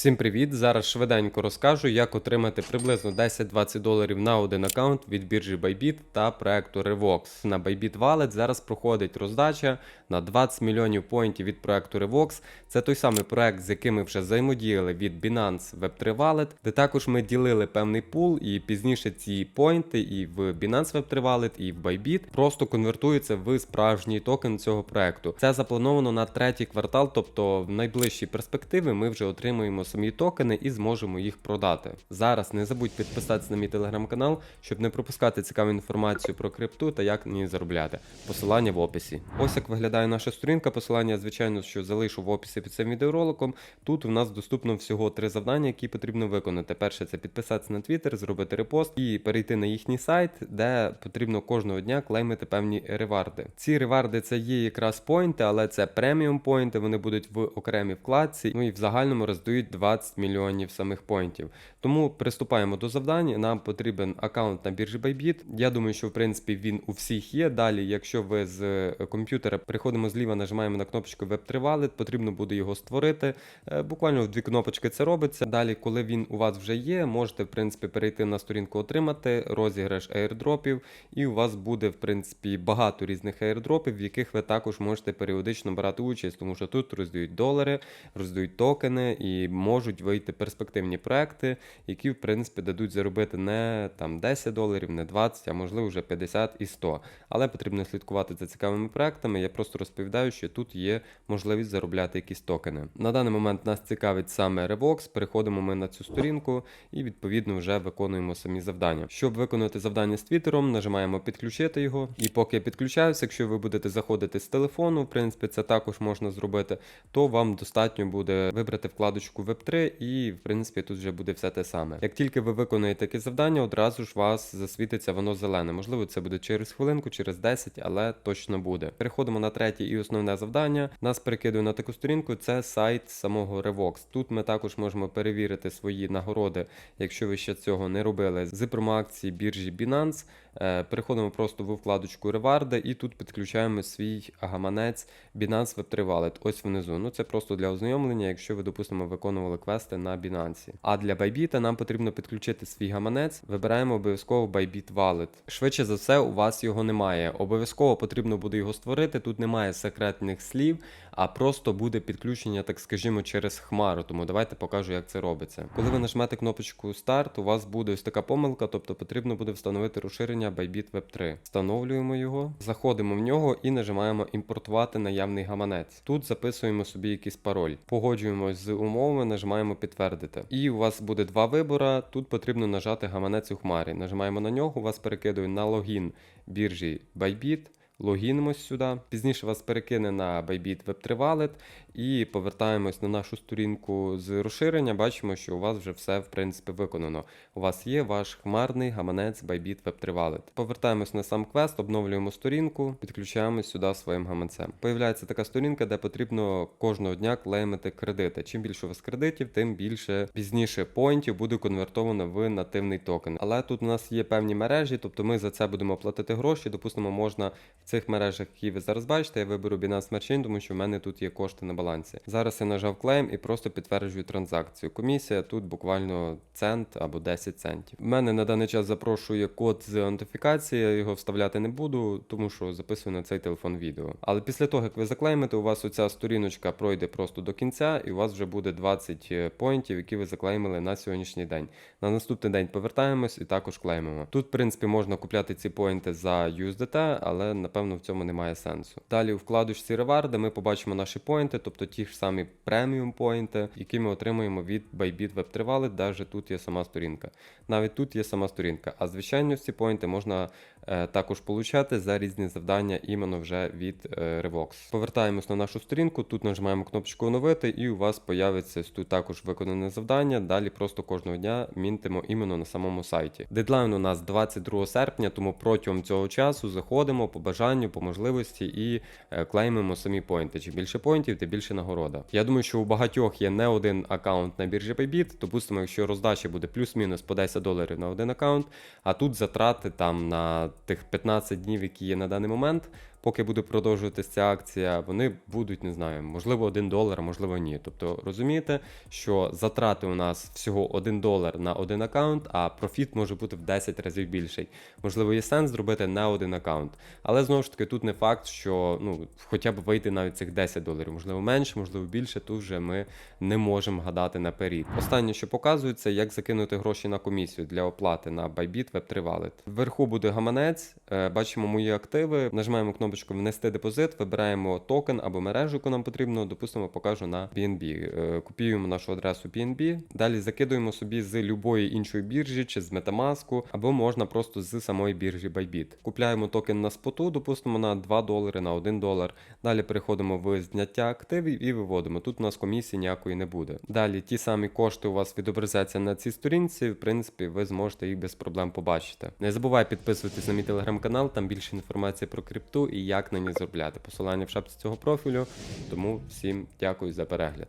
Всім привіт! Зараз швиденько розкажу, як отримати приблизно 10-20 доларів на один аккаунт від біржі Bybit та проекту Revox. На Bybit Wallet зараз проходить роздача на 20 мільйонів поінтів від проекту Revox. Це той самий проект, з яким ми вже взаємодіяли від Binance Web3 Wallet, де також ми ділили певний пул, і пізніше ці поінти і в Binance Web3 Wallet, і в Bybit просто конвертуються в справжній токен цього проекту. Це заплановано на третій квартал, тобто в найближчій перспективі ми вже отримуємо самі токени і зможемо їх продати. Зараз не забудь підписатися на мій телеграм-канал, щоб не пропускати цікаву інформацію про крипту та як на ній заробляти. Посилання в описі. Ось як виглядає наша сторінка. Посилання, звичайно, що залишу в описі під цим відеороликом. Тут у нас доступно всього три завдання, які потрібно виконати. Перше це підписатися на Twitter, зробити репост і перейти на їхній сайт, де потрібно кожного дня клеймити певні реварди. Ці реварди це є якраз поінти, але це преміум поінти. Вони будуть в окремій вкладці. Ну і в загальному роздають 20 мільйонів самих поінтів. Тому приступаємо до завдань. Нам потрібен аккаунт на біржі Bybit. Я думаю, що в принципі він у всіх є. Далі, якщо ви з е, комп'ютера приходимо зліва, нажимаємо на кнопочку Web3 Wallet, потрібно буде його створити. Е, Буквально в дві кнопочки це робиться. Далі, коли він у вас вже є, можете в принципі перейти на сторінку отримати розіграш аірдропів, і у вас буде в принципі багато різних аірдропів, в яких ви також можете періодично брати участь, тому що тут роздають долари, роздають токени і можуть вийти перспективні проекти, які в принципі дадуть заробити не там 10 доларів, не 20, а можливо вже 50 і 100. Але потрібно слідкувати за цікавими проектами. Я просто розповідаю, що тут є можливість заробляти якісь токени. На даний момент нас цікавить саме Revox. Переходимо ми на цю сторінку і відповідно вже виконуємо самі завдання. Щоб виконати завдання з Твіттером, нажимаємо підключити його. І поки я підключаюся, якщо ви будете заходити з телефону, в принципі, це також можна зробити, то вам достатньо буде вибрати вкладочку Web3 і в принципі тут вже буде все те саме. Як тільки ви виконаєте таке завдання, одразу ж вас засвітиться воно зелене. Можливо, це буде через хвилинку, через 10, але точно буде. Переходимо на третє і основне завдання. Нас перекидує на таку сторінку. Це сайт самого Revox. Тут ми також можемо перевірити свої нагороди, якщо ви ще цього не робили, з промоакції біржі Binance. Е, Переходимо просто в вкладочку Реварди і тут підключаємо свій гаманець Binance Web3 Wallet. Ось внизу. Ну це просто для ознайомлення, якщо ви, допустимо, виконували квести на Binance. А для Bybit нам потрібно підключити свій гаманець. Вибираємо обов'язково Bybit Wallet. Швидше за все, у вас його немає. Обов'язково потрібно буде його створити. Тут немає секретних слів, а просто буде підключення, так скажімо, через хмару. Тому давайте покажу, як це робиться. Коли ви нажмете кнопочку Старт, у вас буде ось така помилка, тобто потрібно буде встановити розширення Bybit Web 3. Встановлюємо його, заходимо в нього і нажимаємо імпортувати наявний гаманець. Тут записуємо собі якийсь пароль. Погоджуємось з умовами, нажимаємо підтвердити. І у вас буде два вибори. Тут потрібно нажати гаманець у хмарі. Нажимаємо на нього, вас перекидує на логін біржі Bybit. Логінимось сюди. Пізніше вас перекине на Bybit Web3 Wallet і повертаємось на нашу сторінку з розширення. Бачимо, що у вас вже все в принципі виконано. У вас є ваш хмарний гаманець Bybit Web3 Wallet. Повертаємось на сам квест, обновлюємо сторінку, підключаємось сюди своїм гаманцем. Появляється така сторінка, де потрібно кожного дня клеймити кредити. Чим більше у вас кредитів, тим більше пізніше поінтів буде конвертовано в нативний токен. Але тут у нас є певні мережі, тобто ми за це будемо платити гроші. Допустимо, можна в цих мережах, які ви зараз бачите, я виберу Binance Smart Chain, тому що в мене тут є кошти на балансі. Зараз я нажав клейм і просто підтверджую транзакцію. Комісія тут буквально цент або 10 центів. В мене на даний час запрошує код з аутентифікації, я його вставляти не буду, тому що записую на цей телефон відео. Але після того, як ви заклеймите, у вас оця сторіночка пройде просто до кінця, і у вас вже буде 20 поінтів, які ви заклеймили на сьогоднішній день. На наступний день повертаємось і також клеймимо. Тут, в принципі, можна купляти ці поінти за USDT, але напевно в цьому немає сенсу. Далі у вкладочці реварди ми побачимо наші поінти, тобто ті ж самі преміум поінти, які ми отримуємо від Bybit Web3 Wallet, навіть тут є сама сторінка. Навіть тут є сама сторінка. А звичайно, ці поінти можна е, також получати за різні завдання іменно вже від е, Revox. Повертаємось на нашу сторінку, тут нажимаємо кнопочку оновити, і у вас появиться тут також виконане завдання. Далі просто кожного дня мінтимо іменно на самому сайті. Дедлайн у нас 22 серпня, тому протягом цього часу заходимо по бажанню, по можливості і е, клеймимо самі поінти. Чим більше поінтів, тим більше нагорода. Я думаю, що у багатьох є не один аккаунт на біржі Bybit. Допустимо, якщо роздача буде плюс-мінус по 10 доларів на один аккаунт, а тут затрати там на тих 15 днів, які є на даний момент, поки буде продовжуватися ця акція, вони будуть, не знаю, можливо, 1 долар, можливо, ні. Тобто розумієте, що затрати у нас всього 1 долар на один аккаунт, а профіт може бути в 10 разів більший. Можливо, є сенс зробити на один аккаунт. Але знову ж таки, тут не факт, що ну, хоча б вийти навіть цих 10 доларів, можливо, менше, можливо, більше, тут вже ми не можемо гадати наперед. Останнє, що показується, як закинути гроші на комісію для оплати на Bybit Web3 Wallet. Вверху буде гаманець, е, бачимо мої активи, нажимаємо кнопочку Внести депозит, вибираємо токен або мережу, яку нам потрібно. Допустимо, покажу на BNB. Е, Копіюємо нашу адресу BNB, далі закидуємо собі з любої іншої біржі чи з Metamask, або можна просто з самої біржі Bybit. Купляємо токен на споту, допустимо, на 2 долари, на 1 долар. Далі переходимо в зняття активів і виводимо. Тут у нас комісії ніякої не буде. Далі ті самі кошти у вас відобразяться на цій сторінці. В принципі, ви зможете їх без проблем побачити. Не забувай підписуватись на мій телеграм-канал, там більше інформації про крипту і як на ній заробляти. Посилання в шапці цього профілю. Тому всім дякую за перегляд.